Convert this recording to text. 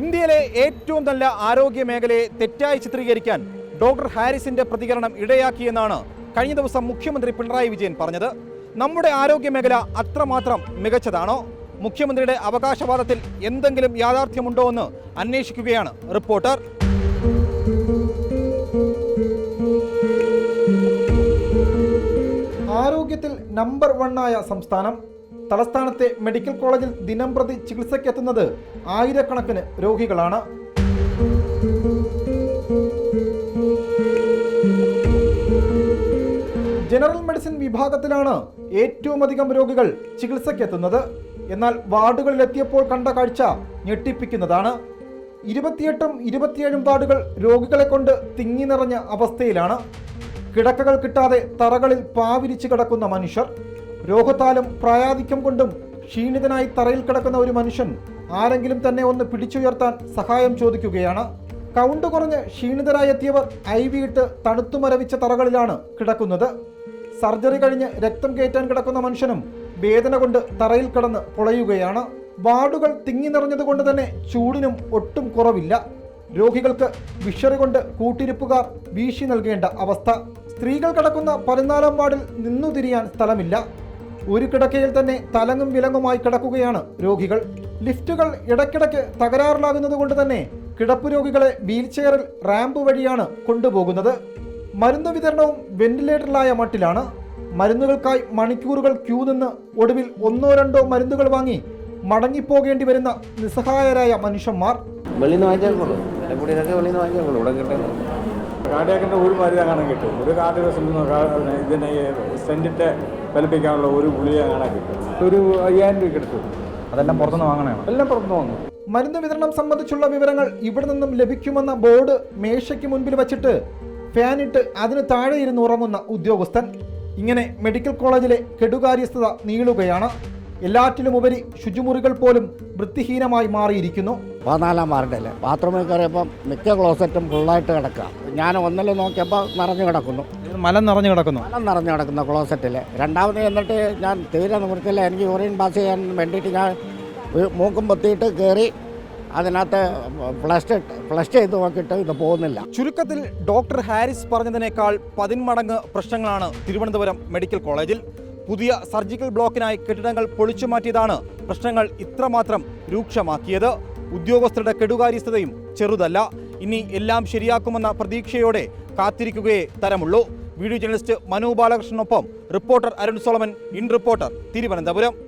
ഇന്ത്യയിലെ ഏറ്റവും നല്ല ആരോഗ്യ മേഖലയെ തെറ്റായി ചിത്രീകരിക്കാൻ ഡോക്ടർ ഹാരിസിന്റെ പ്രതികരണം ഇടയാക്കിയെന്നാണ് കഴിഞ്ഞ ദിവസം മുഖ്യമന്ത്രി പിണറായി വിജയൻ പറഞ്ഞത്. നമ്മുടെ ആരോഗ്യ മേഖല അത്രമാത്രം മികച്ചതാണോ? മുഖ്യമന്ത്രിയുടെ അവകാശവാദത്തിൽ എന്തെങ്കിലും യാഥാർത്ഥ്യമുണ്ടോ എന്ന് അന്വേഷിക്കുകയാണ് റിപ്പോർട്ടർ. ആരോഗ്യത്തിൽ നമ്പർ വണ്ണായ സംസ്ഥാനം തലസ്ഥാനത്തെ മെഡിക്കൽ കോളേജിൽ ദിനം പ്രതി ചികിത്സയ്ക്കെത്തുന്നത് ആയിരക്കണക്കിന് രോഗികളാണ്. ജനറൽ മെഡിസിൻ വിഭാഗത്തിലാണ് ഏറ്റവും അധികം രോഗികൾ ചികിത്സയ്ക്കെത്തുന്നത്. എന്നാൽ വാർഡുകളിലെത്തിയപ്പോൾ കണ്ട കാഴ്ച ഞെട്ടിപ്പിക്കുന്നതാണ്. ഇരുപത്തിയെട്ടും ഇരുപത്തിയേഴും വാർഡുകൾ രോഗികളെ കൊണ്ട് തിങ്ങി നിറഞ്ഞ അവസ്ഥയിലാണ്. കിടക്കകൾ കിട്ടാതെ തറകളിൽ പാവിരിച്ചു കിടക്കുന്ന മനുഷ്യർ. രോഗത്താലും പ്രായാധിക്യം കൊണ്ടും ക്ഷീണിതനായി തറയിൽ കിടക്കുന്ന ഒരു മനുഷ്യൻ ആരെങ്കിലും തന്നെ ഒന്ന് പിടിച്ചുയർത്താൻ സഹായം ചോദിക്കുകയാണ്. കൗണ്ട് കുറഞ്ഞ് ക്ഷീണിതരായി എത്തിയവർ ഐ വി ഇട്ട് തണുത്തുമരവിച്ച തറകളിലാണ് കിടക്കുന്നത്. സർജറി കഴിഞ്ഞ് രക്തം കയറ്റാൻ കിടക്കുന്ന മനുഷ്യനും വേദന കൊണ്ട് തറയിൽ കിടന്ന് പൊളയുകയാണ്. വാർഡുകൾ തിങ്ങി നിറഞ്ഞതുകൊണ്ട് തന്നെ ചൂടിനും ഒട്ടും കുറവില്ല. രോഗികൾക്ക് വിഷറി കൊണ്ട് കൂട്ടിരിപ്പുകാർ വീശി നൽകേണ്ട അവസ്ഥ. സ്ത്രീകൾ കിടക്കുന്ന പതിനാലാം വാർഡിൽ നിന്നു തിരിയാൻ സ്ഥലമില്ല. ഒരു കിടക്കയിൽ തന്നെ തലങ്ങും വിലങ്ങുമായി കിടക്കുകയാണ് രോഗികൾ. ലിഫ്റ്റുകൾ ഇടയ്ക്കിടയ്ക്ക് തകരാറിലാകുന്നത് കൊണ്ട് തന്നെ കിടപ്പ് രോഗികളെ വീൽചെയറിൽ റാമ്പ് വഴിയാണ് കൊണ്ടുപോകുന്നത്. മരുന്ന് വിതരണവും വെന്റിലേറ്ററിലായ മട്ടിലാണ്. മരുന്നുകൾക്കായി മണിക്കൂറുകൾ ക്യൂ നിന്ന് ഒടുവിൽ ഒന്നോ രണ്ടോ മരുന്നുകൾ വാങ്ങി മടങ്ങിപ്പോകേണ്ടി വരുന്ന നിസ്സഹായരായ മനുഷ്യന്മാർ. കാർഡിയാക്കിന്റെ ഒരു മരുന്ന് കാണാൻ കിട്ടും. ഒരു കാർഡ് ഇതിനെ സെന്റിന്റെ ഫലിപ്പിക്കാനുള്ള ഒരു ഗുളിക കാണാൻ കിട്ടും. ഒരു അയ്യായിരം രൂപയ്ക്ക് എടുത്തു. അതെല്ലാം പുറത്തുനിന്ന് വാങ്ങണേ എല്ലാം പുറത്തുനിന്ന് വാങ്ങും. മരുന്ന് വിതരണം സംബന്ധിച്ചുള്ള വിവരങ്ങൾ ഇവിടെ നിന്നും ലഭിക്കുമെന്ന ബോർഡ് മേശയ്ക്ക് മുൻപിൽ വച്ചിട്ട് ഫാനിട്ട് അതിന് താഴെ ഇരുന്ന് ഉറങ്ങുന്ന ഉദ്യോഗസ്ഥൻ. ഇങ്ങനെ മെഡിക്കൽ കോളേജിലെ കെടുകാര്യസ്ഥത നീളുകയാണ്. എല്ലാറ്റിലുമുപരി ശുചിമുറികൾ പോലും വൃത്തിഹീനമായി മാറിയിരിക്കുന്നു. പതിനാലാം വാർഡിൽ ബാത്റൂമിൽ കയറിയപ്പം മിക്ക ക്ലോസറ്റും ഫുള്ളായിട്ട് കിടക്കുക. ഞാൻ ഒന്നിൽ നോക്കിയപ്പോൾ നിറഞ്ഞു കിടക്കുന്നു. മലം നിറഞ്ഞു കിടക്കുന്നു. മലം നിറഞ്ഞു കിടക്കുന്ന ക്ലോസറ്റിൽ രണ്ടാമത് എന്നിട്ട് ഞാൻ തീരെ നിവൃത്തിയില്ല എനിക്ക് യൂറിൻ പാസ് ചെയ്യാൻ വേണ്ടിയിട്ട് ഞാൻ മൂക്കും പൊത്തിയിട്ട് കയറി അതിനകത്ത് ഫ്ലഷ് ഫ്ലഷ് ചെയ്ത് നോക്കിയിട്ട് ഇത് പോകുന്നില്ല. ചുരുക്കത്തിൽ ഡോക്ടർ ഹാരിസ് പറഞ്ഞതിനേക്കാൾ പതിന്മടങ്ങ് പ്രശ്നങ്ങളാണ് തിരുവനന്തപുരം മെഡിക്കൽ കോളേജിൽ. പുതിയ സർജിക്കൽ ബ്ലോക്കിനായി കെട്ടിടങ്ങൾ പൊളിച്ചു മാറ്റിയതാണ് പ്രശ്നങ്ങൾ ഇത്രമാത്രം രൂക്ഷമാക്കിയത്. ഉദ്യോഗസ്ഥരുടെ കെടുകാര്യസ്ഥതയും ചെറുതല്ല. ഇനി എല്ലാം ശരിയാക്കുമെന്ന പ്രതീക്ഷയോടെ കാത്തിരിക്കുകയേ തരമുള്ളൂ. Video journalist Manu ബാലകൃഷ്ണനൊപ്പം reporter Arun Solomon in reporter Thiruvananthapuram.